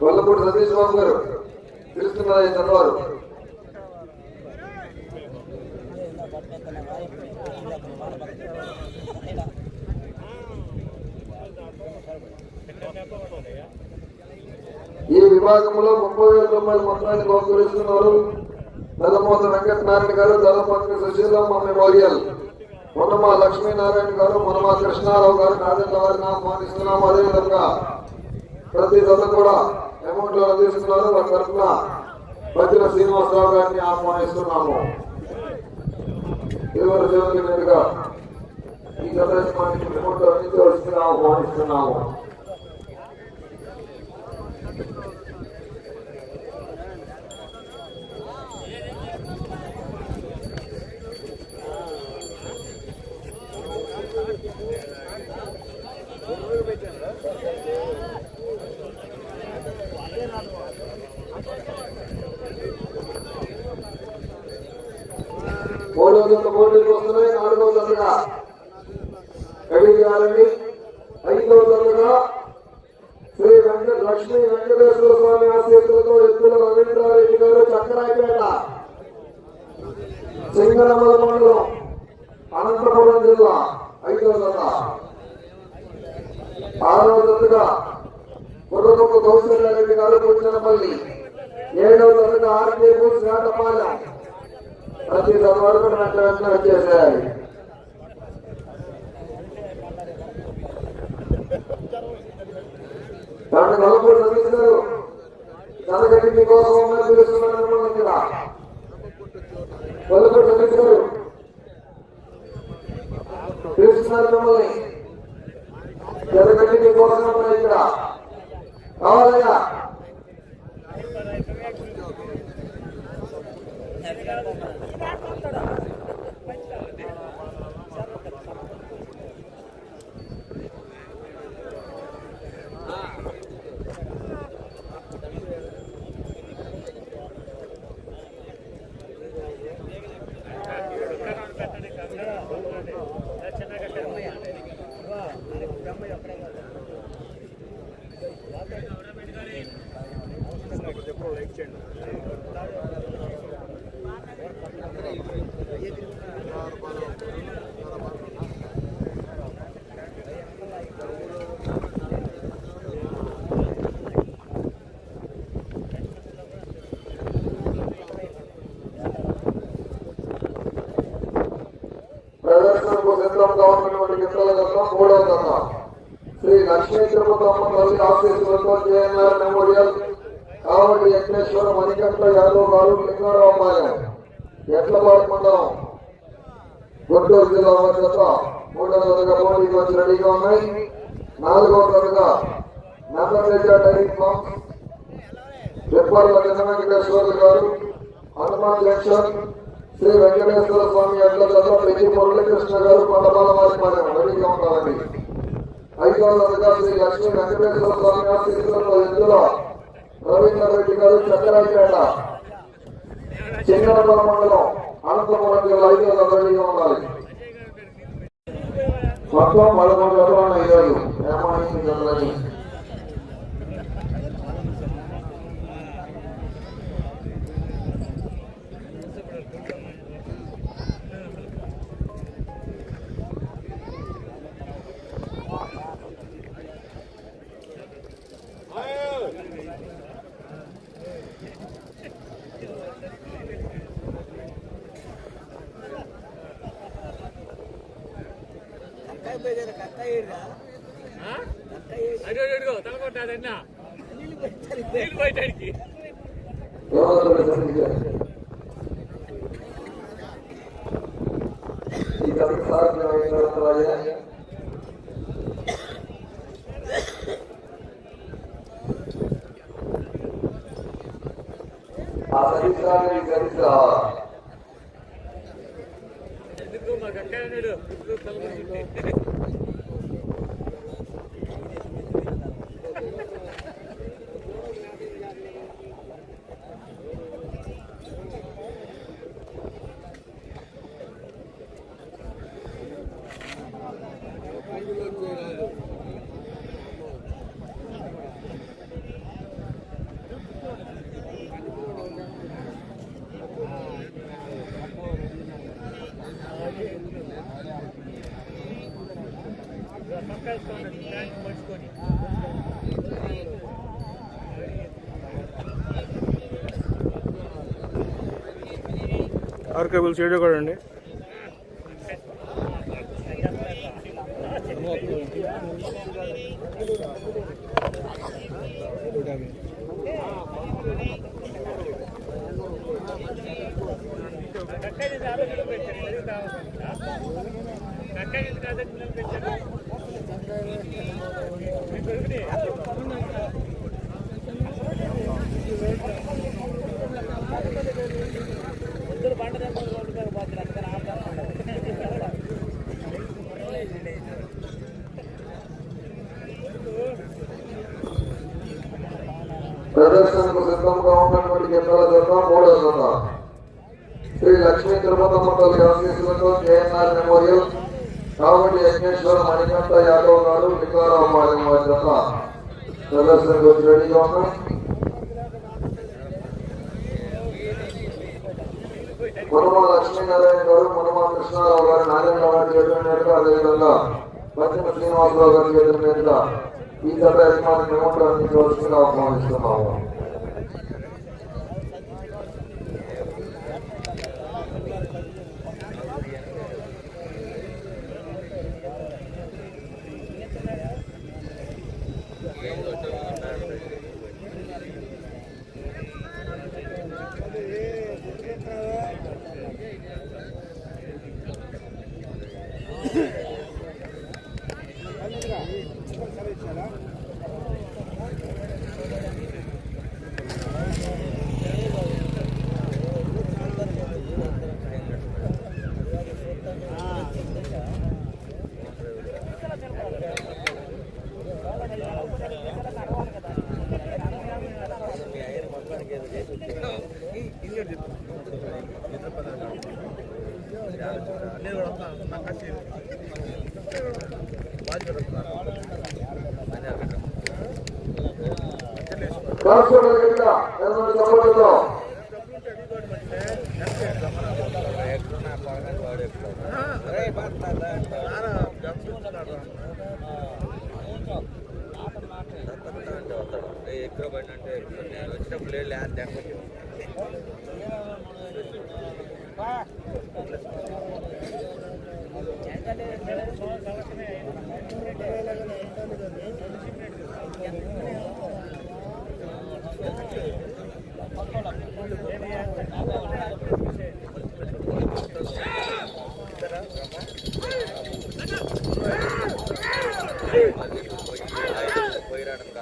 గొల్లపూడి సతీష్ బాబు గారు పిలుస్తున్నారని చదవారు ఈ విభాగంలో ముప్పై వేల రూపాయల మొత్తాన్ని గౌరవిస్తున్నారు నల్లమోత వెంకటనారాయణ గారు దళపత్ని సుశీలమ్మ మెమోరియల్. మొన్నమా లక్ష్మీనారాయణ గారు మొన్నమా కృష్ణారావు గారు నాదెండ్ల వారిని ఆహ్వానిస్తున్నాము. అదేవిధంగా ప్రతి జత కూడా అమౌంట్ తీసుకున్నారు వారి తరఫున భజన శ్రీనివాసరావు గారిని ఆహ్వానిస్తున్నాము. ఇరువురు ఈ జత అందించవలసిందిగా ఆహ్వానిస్తున్నాము. మూడో జత పోటీలు వస్తున్నాయి నాలుగో జతగా రెడీ చేయాలండి ఐదో జతగా శ్రీ వెంకట లక్ష్మీ వెంకటేశ్వర స్వామి ఆశీస్సులతో ఎత్తుల రవీంద్రారెడ్డి గారు చక్కరాయపేట సింగరమల మండలం అనంతపురం జిల్లా ఐదో జత ఆరో జతగా బుర్రకొక్క కౌశల్యారెడ్డి గారు కూర్చనపల్లి ఏడవ జతగా ఆర్కే బూస్ నాటపాలెం ప్రతి వరకు వెంట వెంటనే వచ్చేసేయాలి దాన్ని నలుగురు నమ్మిస్తున్నారు దానికంటే మీకోసం పిలుస్తున్నాను ఇక్కడ నలుగురు నమ్మిస్తున్నారు పిలుస్తున్నారు మిమ్మల్ని. జరగండి మీకోసం ఉన్నాయి ఇక్కడ? కావాలయ్యా. ప్రదర్శనకు సిద్ధంగా ఉన్నటువంటి మిత్రుల దత్త మూడవ దత్త శ్రీ లక్ష్మీ తిరుపతమ్మ తల్లి ఆశీస్సులతో జేఎన్ఆర్ మెమోరియల్ కావటి యజ్ఞేశ్వర మణికంఠ యాదవ్ గారు లింగారావు లింగారావుపాలెం ఎట్లపాడు మండలం గుంటూరు జిల్లా వారి మూడవ దశగా పోటీకి వచ్చి రెడీగా ఉన్నాయి. నాలుగవ దశగా నల్లరెడ్డి డైరీ ఫామ్. చెప్పాల చిన్న వెంకటేశ్వర గారు హనుమాన్ జంక్షన్ శ్రీ వెంకటేశ్వర స్వామి ఎడ్ల పెద్ద మురళీకృష్ణ గారు కొండపాల వారి పదం రెడీగా ఉండాలండి. ఐదవ దశగా శ్రీ లక్ష్మీ వెంకటేశ్వర స్వామి ఆశీస్సులతో ఎద్దుల రవీంద్ర రెడ్డి గారు మండలం అనంతపురం జిల్లా ఐదవ రెడీగా ఉండాలి. మొత్తం పదమూడు జతలు ఈరోజు ఏమాయింది ఆ సరిసారి ఎందుకు మాకు అక్కడ కేబుల్ కేబుల్స్ కూడా అండి కట్టేది కాదు పెట్టారు మరి కక్కడి పెట్టారు దొరికినాయి? ప్రదర్శనకు సిద్ధంగా ఉన్నటువంటి గిన్నెల జత మూడో జత శ్రీ లక్ష్మీ తిరుపతమ్మ తల్లి ఆశీస్సులతో కేఎన్ఆర్ మెమోరియల్ కాబట్టి యజ్ఞేశ్వర మణికంఠ యాదవ్ గారు వికారాబాదం వారి జత ప్రదర్శనకు వచ్చి రెడీగా ఉన్నాయి మునమ లక్ష్మీనారాయణ గారు మునమ కృష్ణారావు గారు నారాయణ గారి చేతుల మీదుగా అదేవిధంగా పశ్చిమ శ్రీనివాసరావు గారి చేతుల మీదుగా ఈ జత యజమాని మెమోటో అందించవలసిందిగా ఆహ్వానిస్తున్నాము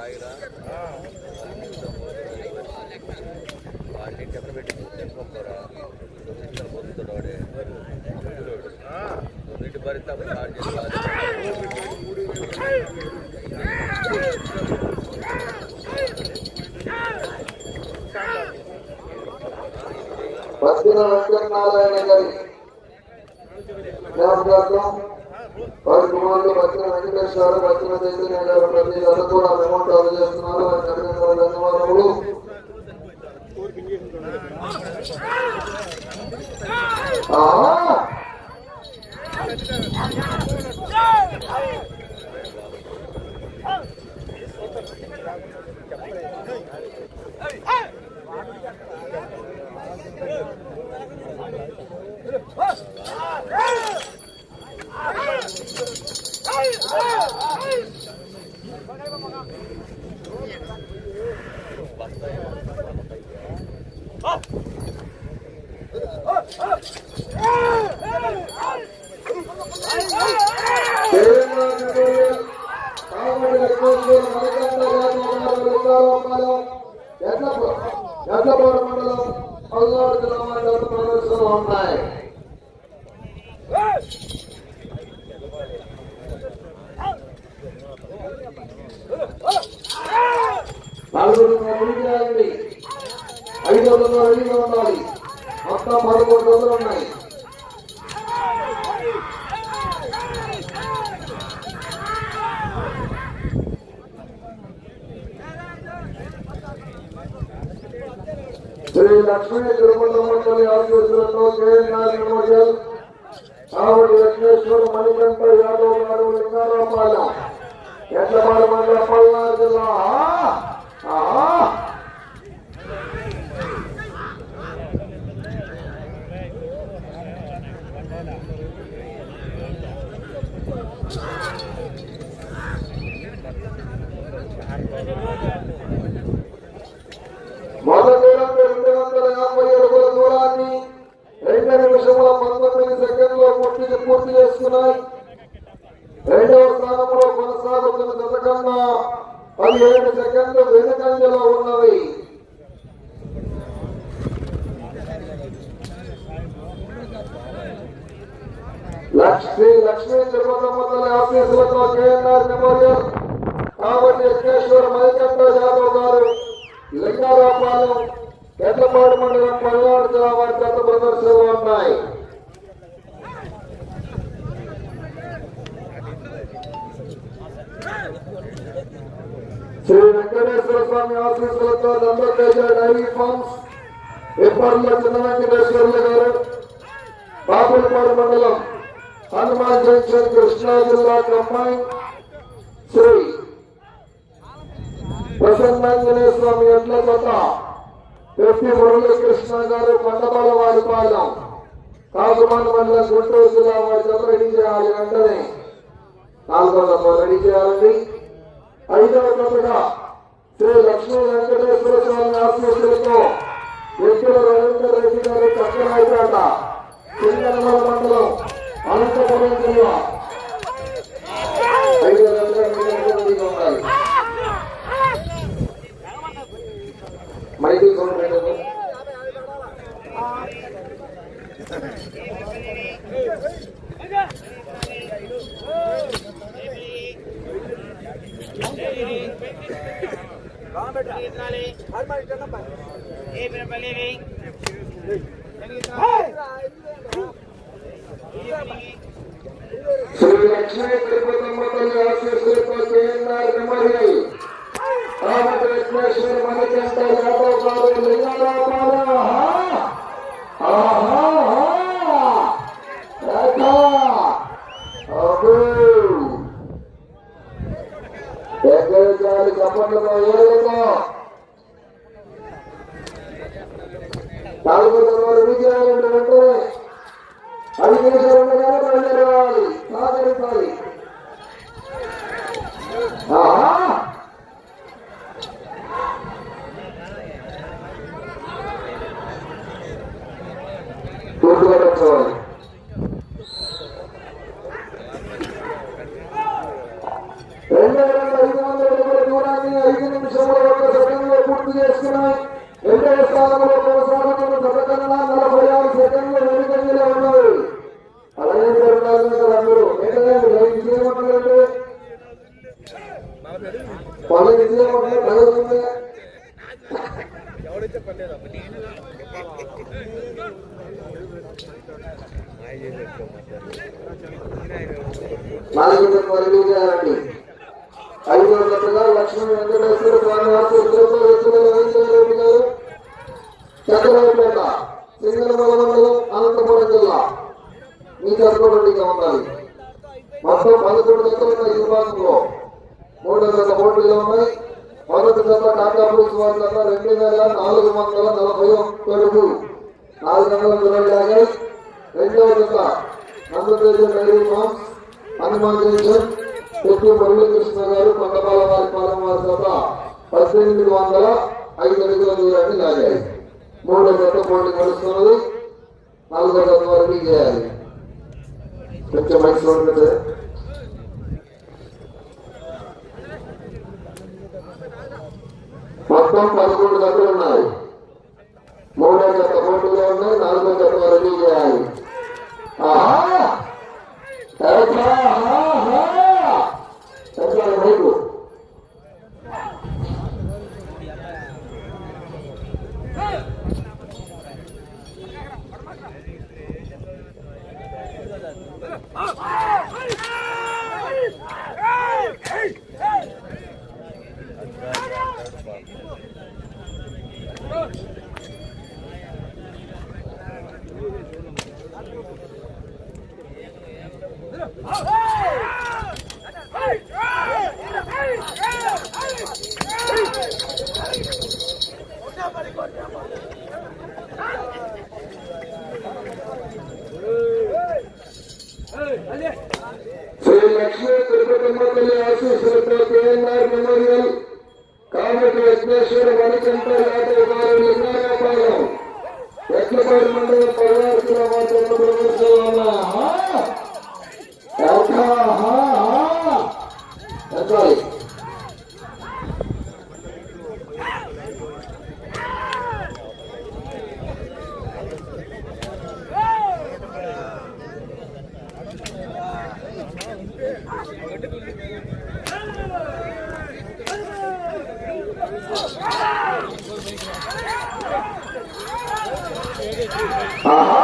Taira. శ్రీ లక్ష్మీ తిరుమలమ్మల్లి ఆశీస్సులతో కేఎన్ఆర్ మెమోరియల్. ఆవిడ లక్ష్మేశ్వర మణికంఠ యాదవ్ గారు లింగారామాల ఎట్లపాడు మండల పల్నాడు జిల్లా ఆహా! మొదటి రౌండ్ రెండు వందల యాభై అడుగుల దూరాన్ని రెండు నిమిషముల పంతొమ్మిది సెకండ్లో పూర్తి ఉన్నాయి. రెండవ స్థానంలో కొనసాగుతున్న జత కన్నా పదిహేడు సెకండ్లు వెనుకంజలో ఉన్నవి. లక్ష్మీ లక్ష్మీ తిరుపతమ్మ ఆఫీసులతో కేఎన్ఆర్ మెమోరియల్ కాబట్టి యజ్ఞేశ్వర మణికంఠ యాదవ్ గారు లింగారాపాలెం ఎడ్లపాడు మండలం పల్నాడు జిల్లా వారి గత ప్రదర్శనలు ఉన్నాయి. శ్రీ వెంకటేశ్వర స్వామి ఆఫీసులతో నందతేజ డైరీ ఫార్మ్స్ విప్పర్ల చిన్న వెంకటేశ్వర్లు గారు బాపులపాడు మండలం హనుమాన్ జంక్షన్ కృష్ణా జిల్లా అమ్మాయి శ్రీ ప్రసన్నాంజనేయ స్వామి ఎడ్ల జత పెట్టి మురళీకృష్ణ గారు కొండపాల వారిపాలెం కాకుమాన్ మండలం గుంటూరు జిల్లా వారి జత రెడీ చేయాలి వెంటనే. నాలుగు జత రెడీ చేయాలండి. ఐదవ జతగా శ్రీ లక్ష్మీ వెంకటేశ్వర స్వామి ఆశీస్సులతో వ్యక్తుల రవీంద్ర రెడ్డి గారు చక్కరాయిపేట సింగనమల మండలం అనంతపురం జిల్లా ఐదవ జతగా మీరు రెడీగా ఉండాలి మైకి సౌండ్ పెట్టదు శ్రీ లక్ష్మీ తిరుపతమ్మ తల్లి ఆశీస్సులతో కేఎన్ఆర్ మెమోరియల్ రామకృష్ణేశ్వర మణికంఠ యాదవ్ గారు లింగారాపాల ప్రయోజనాలు కప్పట్లతో ఏడుతో నాలుగు తరవారు విజయాలు వెంటనే ఐదు నిమిషాలు ఉండగానే రావాలి సహకరించాలి ఆహా పూర్తిగా పెట్టుకోవాలి రెండు వేల ఐదు వందల అడుగుల దూరాన్ని ఐదు నిమిషంలో ఒక సెకండ్లో పూర్తి చేసుకున్నాయి రెండవ స్థానంలో కొనసాగుతున్న గత కన్నా నలభై ఆరు సెకండ్లు వెనుకంజలో ఉన్నాయి అలాగే జరగాలి కదా అందరూ ఏంటంటే విజయం అంటే పలు విజయం అంటే కలుగుతుంది నాలుగు వరకు చేయాలండి ఐదో లక్ష్మీ వెంకటేశ్వర స్వామి వారి ఉత్తరంలో వ్యక్తుల రవీంద్రారెడ్డి గారు చంద్రబాబుపేట సింగనమల మండలం అనంతపురం జిల్లా మీ జరగబడిగా ఉండాలి మొత్తం పదకొండు జతలు ఈ విభాగంలో మూడు ఉన్నాయి మొదటి జత టాటా వారి జత రెండు వేల నాలుగు వందల నలభై ఒక్కడుగు నాలుగు వందల ఇరవై లాగాయి రెండవ జత Nandateja dairy farms Hanuman junction Muralikrishna garu Kondapala వారి పాలెం వారి జత పద్దెనిమిది వందల ఐదు అడుగుల దూరాన్ని లాగాయి మూడో జత పోటీ నడుస్తున్నది నాలుగో జత వరకు చేయాలి కొంచెం మంచి ఉంటుంది మొత్తం పదకొండు జతలు ఉన్నాయి. జత ఉన్నాయి నాలుగో జత రెడీ చేయాలి శ్రీ లక్ష్మీ తిరుపతమ్మ తల్లి ఆశీస్సులతో కేఎన్ఆర్ మెమోరియల్ కామెటి యజ్ఞేశ్వర వనికంట యాదవ్ గారు లింగాయపాలెం ఎట్లపాడు మండలం పదహారు కిలోమీటర్ల ప్రదర్శన ఎక్కాలి ఆహా!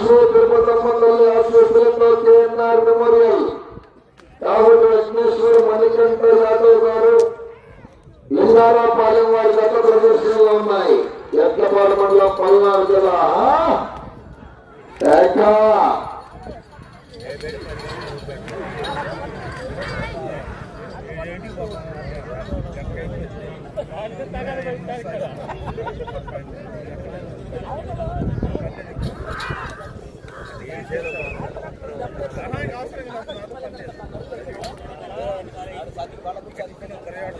లక్ష్మీ తిరుపతమ్మ తల్లి ఆశీస్సులతో కేఎన్ఆర్ మెమోరియల్ కాబట్టి లక్ష్మేశ్వరు మణికంఠ యాదవ్ గారు లింగారాపాలెం వారి గత ప్రదర్శనలో ఉన్నాయి ఎట్లపాడు మండలం పల్నాడు జిల్లా Thank you.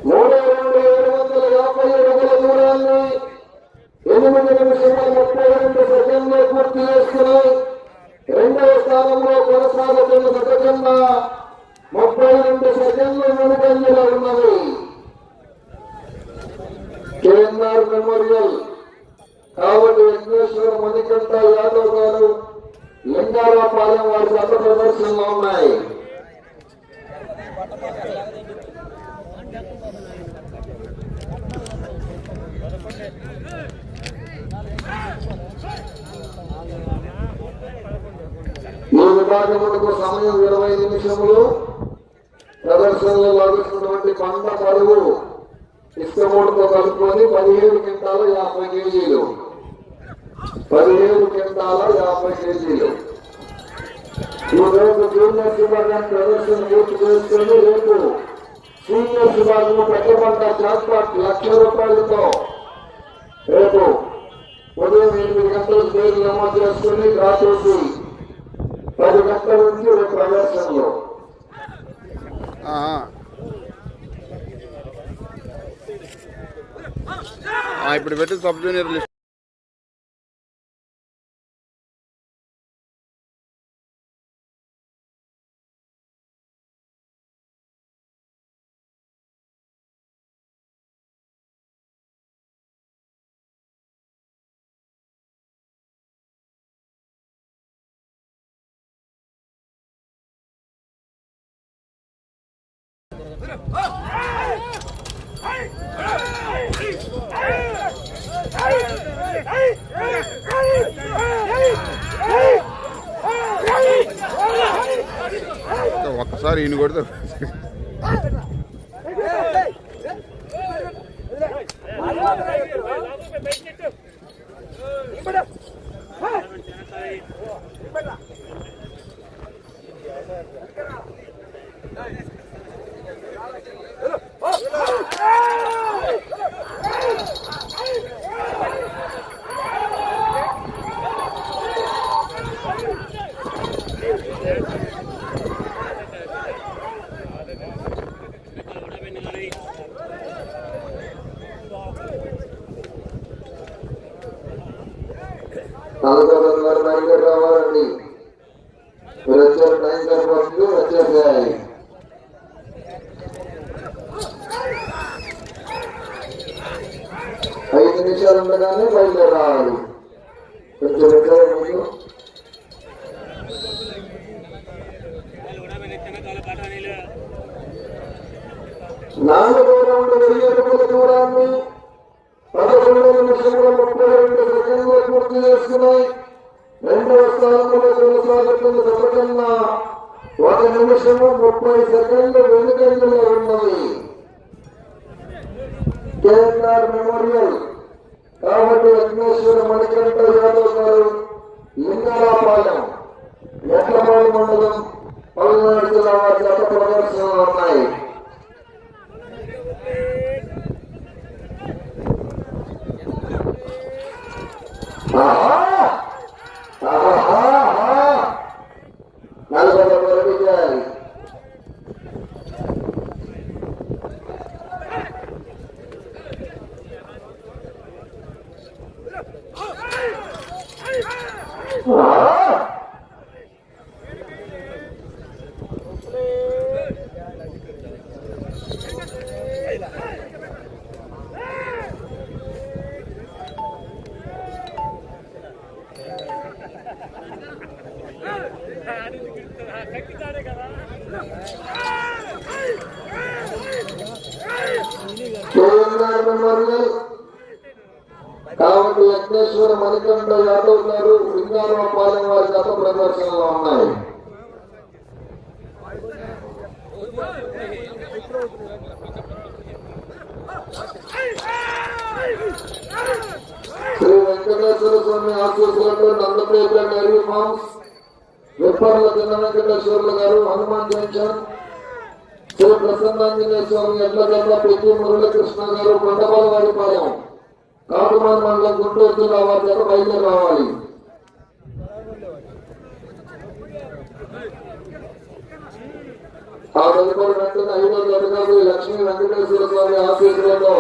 మూడు రెండు ఏడు వందల యాభై అడుగుల దూరాన్ని ఎనిమిది ముప్పై రెండు సెకండ్లు పూర్తి చేసుకుని రెండవ స్థానంలో కొనసాగుతున్న గత ముప్పై రెండు సెకండ్లు వెనుకంజలో ఉన్నది కేఎన్ఆర్ మెమోరియల్. కాబట్టి విఘ్నేశ్వర మణికంఠ యాదవ్ గారు లింగారాపాలెం వారి గత ప్రదర్శనలో ఉన్నాయి. ఈ విభాగములకు సమయం ఇరవై నిమిషములు. ప్రదర్శనలో లభిస్తున్నటువంటి పంట పరువు ఇసుకమూడుతో కలుపుకొని పదిహేడు క్వింటాల యాభై కేజీలు. పదిహేడు కింటాల యాభై కేజీలు. ఈ రోజు జూనియర్ విభాగం ప్రదర్శన పూర్తి చేసుకుని రేపు సీనియర్ విభాగం పెద్ద పంట జాక్పాట్ లక్ష రూపాయలతో రేపు ఉదయం ఎనిమిది గంటలకు పేరు నమోదు చేసుకుని డ్రా పది గంటల నుంచి రేపు ప్రదర్శనలో. ఇప్పుడు పెట్టి సబ్ జూనియర్ లిస్ట్. ఒక్కసారి ఈయన కొడితే you గారు బయలుదేరి రావాలండి మీరు వచ్చారు టైం సరిపోతుంది వచ్చేసేయాలి ఐదు నిమిషాలు ఉండగానే బయలుదేరి రావాలి కొంచెం వచ్చారు ముందు నాలుగో రౌండ్ వెయ్యి అడుగుల దూరాన్ని పదకొండు నిమిషముల ముప్పై రెండు సెకండ్లు పూర్తి చేసుకున్నాయి రెండవ స్థానంలో కొనసాగుతున్న దెబ్బకన్నా ఒక నిమిషము ముప్పై సెకండ్లు వెనుకంజలో ఉన్నది. KNR memorial. కాబట్టి యజ్ఞేశ్వర మణికంఠ యాదవ్ గారు లింగారాపాలెం ఎట్లపాలెం మండలం పల్నాడు జిల్లా వారి గత ప్రదర్శనలు ఉన్నాయి. కాబట్టి యజ్ఞేశ్వర మణికంఠ యాదవ్ గారు పాలెం వారి గత ప్రదర్శనలో ఉన్నాయి. శ్రీ వెంకటేశ్వర స్వామి ఆశీస్సులతో నందపేట డైరీ ఫార్మ్స్ విప్పర్ల చిన్న గారు హనుమాన్ జంక్షన్ శ్రీ ప్రసన్నాంజనేయ స్వామి ఎడ్లగడ్డ పెద్ది మురళీకృష్ణ గారు కొండపాలవాడిపాలెం కాకుమాన్ మండలం గుంటూరు జిల్లా వారి దగ్గర బయలుదేరి రావాలి. ఆ తదుపరి వెంటనే ఐదో తరగతి లక్ష్మీ వెంకటేశ్వర స్వామి ఆశీస్సులతో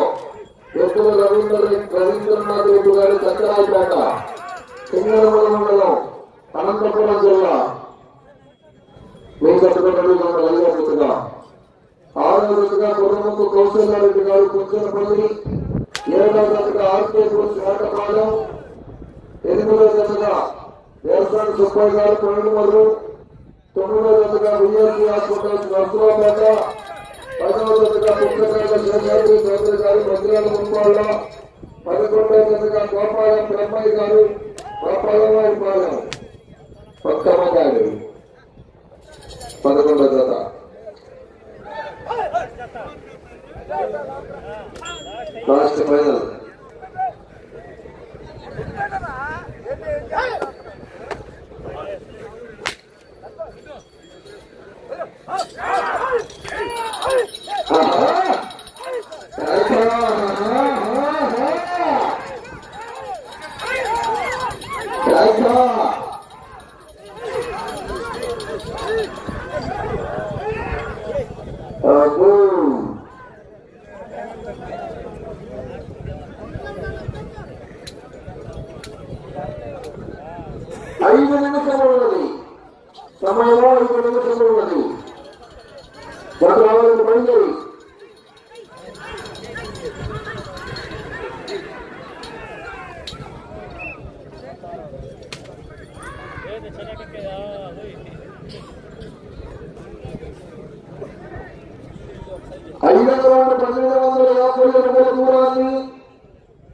ఎప్పుడు రవీంద్ర రవీంద్రనాథ్ రెడ్డి గారి చక్రాయపేట సింగరమల మండలం అనంతపురం జిల్లా మీ కట్టుబడి కలిగేట్టుగా ఆరో కౌశల్యారెడ్డి గారు కుంచనపల్లి ఏడో రోజుగా శాఖపాలెం ఎనిమిదో వ్యవసాయ సుబ్బయ్య గారు కొనుగోలు తొమ్మిదో జతగా విఎస్సీ హాస్పిటల్స్ జతగా పుస్తకాల శేషాద్రి చౌదరి గారు జతగా గోపాలం బ్రహ్మయ్య గారు గోపాలవారి పాలెం పక్కమ్మ పదకొండో జత. Last final Oh. ఐదు నిమిషములు ఉన్నది సమయంలో ఐదు నిమిషములు ఉన్నది గత రావాలని బయలుదేరి ఐదు వందల పన్నెండు వందల యాభై అడుగుల దూరాన్ని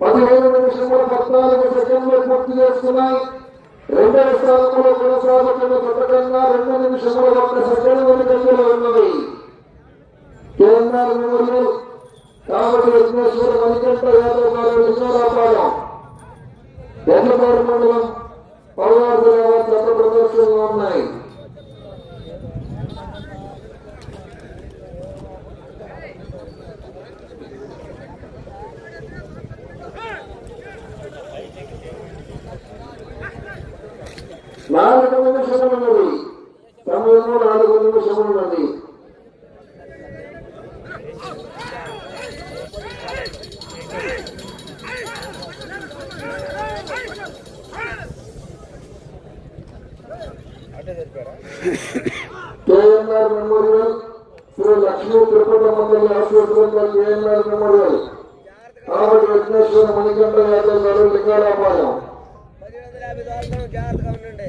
పదిహేను నిమిషముల స్థానంలో పూర్తి చేస్తున్నాయి రెండవ స్థానంలో కొనసాగుతున్న పథకంగా రెండు నిమిషంలో ఒక సెకండ్ వెనుకంజలో ఉన్నది. KNR memorial. కాబట్టి యజ్ఞేశ్వర మణికంఠ యాదవ్ గారు విశ్వరాపాలెం ఎన్నపాడు మండలం పల్నాడు జిల్లా వారి ప్రదర్శనలో ఉన్నాయి. నాలుగు నిమిషములు ఉన్నది. సమయంలో నాలుగు నిమిషములు ఉన్నది. కేఎన్ఆర్ మెమోరియల్ శ్రీ లక్ష్మీ తిరుపతి మండలి ఆశీస్సులతో కేఎన్ఆర్ మెమోరియల్. కాబట్టి విఘ్నేశ్వర మణికంఠ యాదవ్ గారు లింగారాపాలెం. పదిహేను వందల యాభై దాకా జాగ్రత్తగా ఉండండి.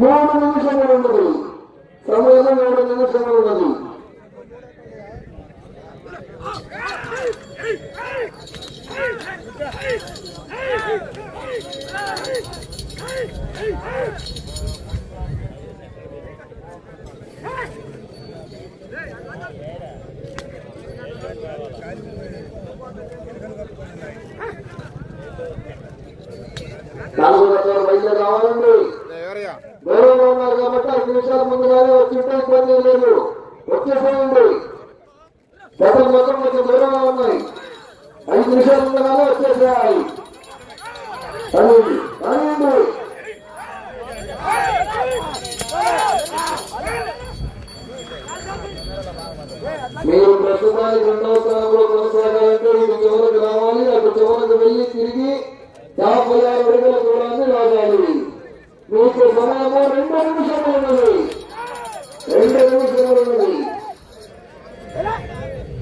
మూడు నిమిషములు ఉన్నది సమయం మూడు నిమిషములు ఉన్నది నాలుగు రకాల బయలుదేరి రావాలండి. నిమిషాల దూరంగా ఉన్నారు కాబట్టి ఇబ్బంది లేదు. వచ్చేసేయండి. బట్టలు మొత్తం కొంచెం దూరంగా ఉన్నాయి. ఐదు నిమిషాల ముందుగానే వచ్చేసేయాలి. అనింది మీరు ప్రస్తుతానికి రెండవ స్థానంలో కొనసాగాలంటే ఇది చివరికి రావాలి. అటు చివరికి వెళ్ళి తిరిగి యాభై ఆరు అడుగుల దూరాన్ని లాగాలి మీకు సమయము రెండు నిమిషములు ఉన్నది రెండు నిమిషములు ఉన్నది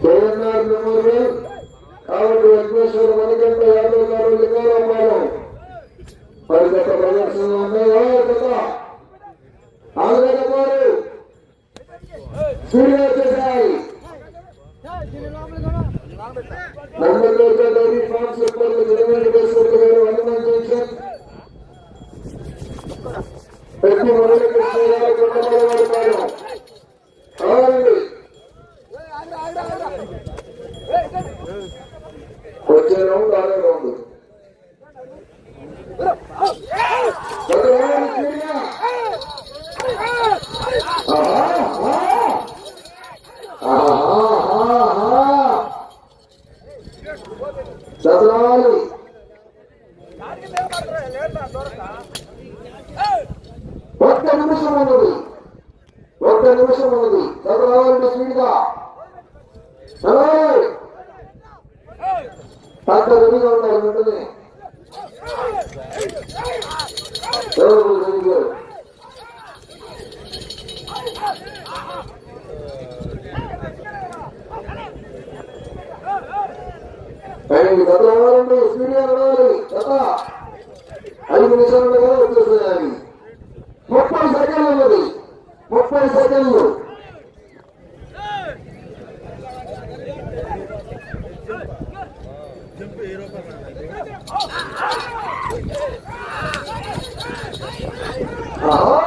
కేఎన్ఆర్ మెమోరియల్ కాబట్టి వెంకటేశ్వర మణికంట యాదవ్ గారు లింగారామారావు మరి గత ప్రదర్శనలు ఉన్నాయో కదా. ఆంధ్రగారు సూర్య వచ్చేసాయి Nandakota dairy farm super Venkateswara garu Hanuman junction ప్రతి మురళీకృష్ణ గారు. కొండమలవాడు కావాలి వచ్చే రౌండ్ ఆడే రౌండ్ చదవాలి ఒక్క నిమిషం ఉన్నది. ఒక్క నిమిషం ఉన్నది. చదవాలంటే స్పీడ్గా చదవాలి అక్కడ రెడీగా ఉండాలి వెంటనే. ఎవరు ఐదు స్పీడ్గా నడవాలి. గత ఐదు నిమిషాలు కదా వచ్చేసేయాలి. ముప్పై సెకండ్లు ఉన్నది. ముప్పై సెకండ్లు. ఆహా,